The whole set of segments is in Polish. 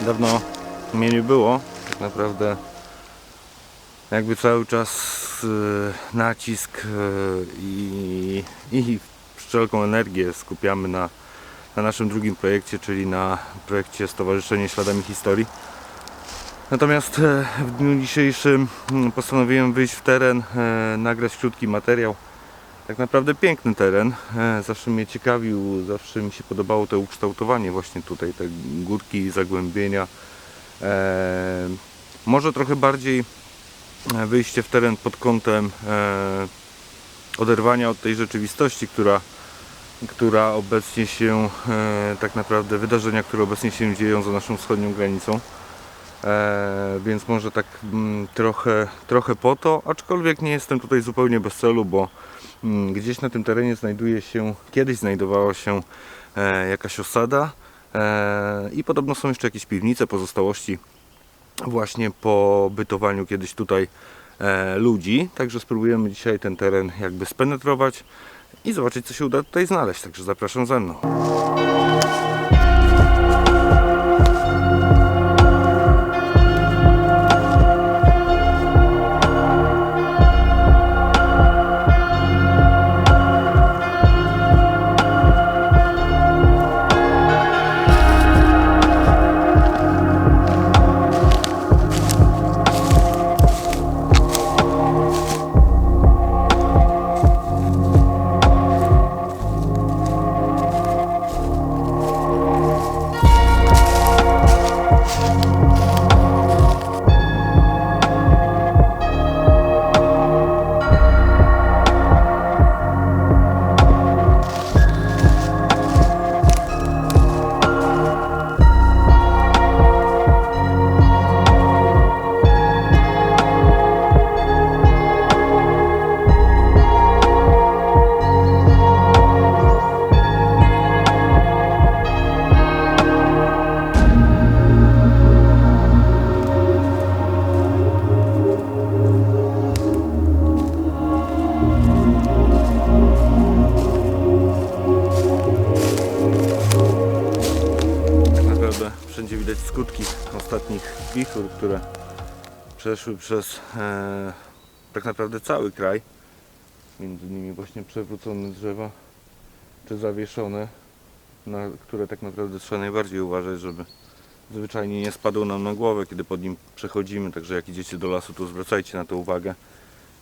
Dawno mnie nie było. Tak naprawdę jakby cały czas e, nacisk e, i, i wszelką energię skupiamy na, na naszym drugim projekcie, czyli na projekcie Stowarzyszenie Śladami Historii. Natomiast e, w dniu dzisiejszym mm, postanowiłem wyjść w teren, nagrać krótki materiał. Tak naprawdę piękny teren. E, Zawsze mnie ciekawił, zawsze mi się podobało to ukształtowanie właśnie tutaj, te górki, zagłębienia. E, Może trochę bardziej e, wyjście w teren pod kątem oderwania od tej rzeczywistości, która, która obecnie się, tak naprawdę wydarzenia, które obecnie się dzieją za naszą wschodnią granicą. E, więc może tak mm, trochę, trochę po to, aczkolwiek nie jestem tutaj zupełnie bez celu, bo gdzieś na tym terenie znajduje się, kiedyś znajdowała się e, jakaś osada e, i podobno są jeszcze jakieś piwnice, pozostałości właśnie po bytowaniu kiedyś tutaj e, ludzi. Także spróbujemy dzisiaj ten teren jakby spenetrować i zobaczyć co się uda tutaj znaleźć. Także zapraszam ze mną. Widać skutki ostatnich wichur, które przeszły przez e, tak naprawdę cały kraj. Między nimi właśnie przewrócone drzewa czy zawieszone, na które tak naprawdę trzeba najbardziej uważać, żeby zwyczajnie nie spadło nam na głowę, kiedy pod nim przechodzimy. Także jak idziecie do lasu, to zwracajcie na to uwagę.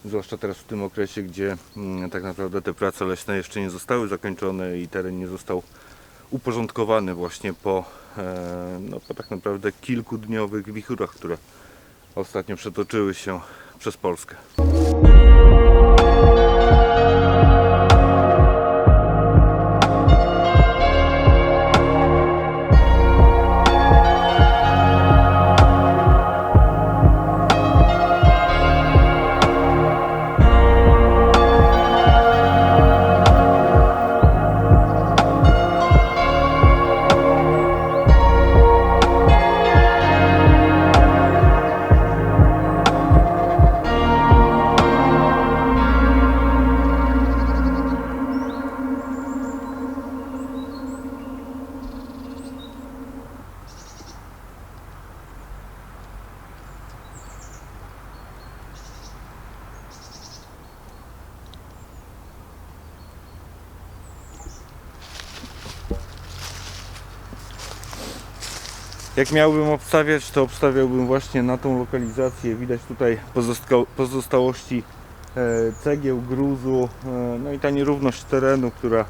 Zwłaszcza teraz w tym okresie, gdzie mm, tak naprawdę te prace leśne jeszcze nie zostały zakończone i teren nie został uporządkowany właśnie po, no, po tak naprawdę kilkudniowych wichurach, które ostatnio przetoczyły się przez Polskę. Jak miałbym obstawiać, to obstawiałbym właśnie na tą lokalizację. Widać tutaj pozostał- pozostałości e, cegieł, gruzu, e, no i ta nierówność terenu, która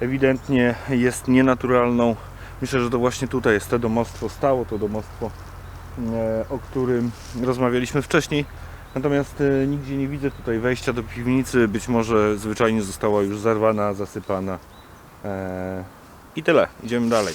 ewidentnie jest nienaturalną. Myślę, że to właśnie tutaj jest to domostwo stało, to domostwo, e, o którym rozmawialiśmy wcześniej. Natomiast nigdzie nie widzę tutaj wejścia do piwnicy. Być może zwyczajnie została już zarwana, zasypana. I tyle. Idziemy dalej.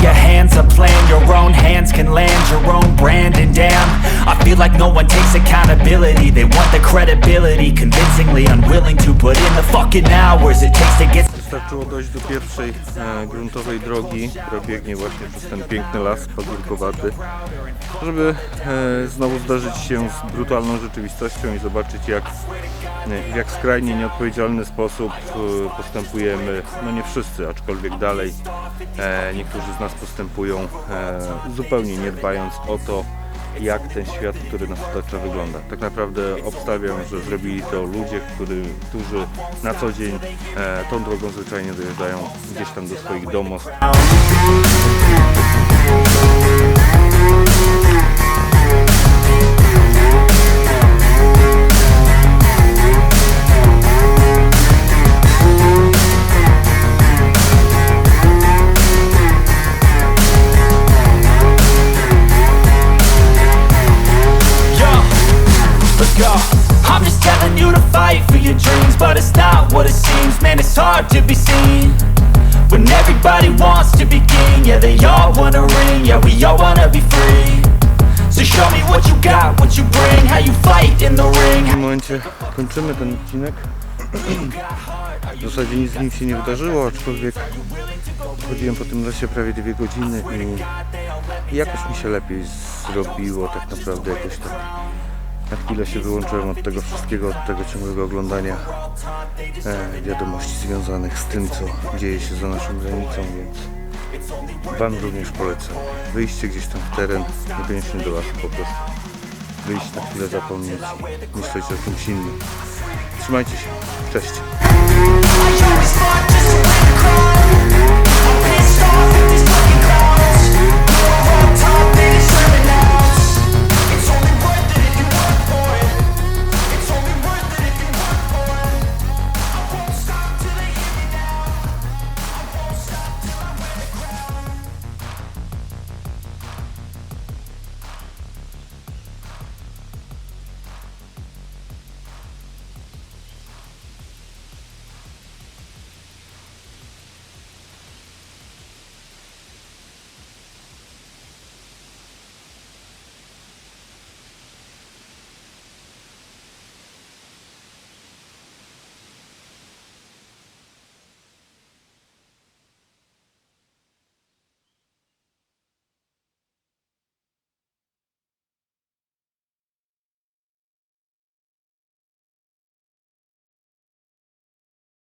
Your hands a plan, your own hands can land your own brand. And damn I feel like no one takes accountability. They want the credibility Convincingly unwilling to put in the fucking hours It takes to get Wystarczyło dojść do pierwszej e, gruntowej drogi, która biegnie właśnie przez ten piękny las pagórkowaty, żeby e, znowu zdarzyć się z brutalną rzeczywistością i zobaczyć jak, nie, w jak skrajnie nieodpowiedzialny sposób e, postępujemy, no nie wszyscy, aczkolwiek dalej e, niektórzy z nas postępują e, zupełnie nie dbając o to, jak ten świat, który nas otacza wygląda. Tak naprawdę obstawiam, że zrobili to ludzie, który, którzy na co dzień e, tą drogą zwyczajnie dojeżdżają gdzieś tam do swoich domostw. Your dreams, but it's not what it seems. Man, it's hard to be seen when everybody wants to be king. Yeah, they all wanna ring. Yeah, we all wanna be free. So show me what you got, what you bring, how you fight in the ring. W momencie kończymy ten odcinek. W zasadzie nic z nim się nie wydarzyło, aczkolwiek chodziłem po tym lesie prawie dwie godziny i jakoś mi się lepiej zrobiło tak naprawdę jakoś tak. Na chwilę się wyłączyłem od tego wszystkiego, od tego ciągłego oglądania e, wiadomości związanych z tym, co dzieje się za naszą granicą, więc Wam również polecam. Wyjście gdzieś tam w teren, niekoniecznie do lasu po prostu. Wyjść na chwilę, zapomnieć i myśleć o czymś innym. Trzymajcie się. Cześć.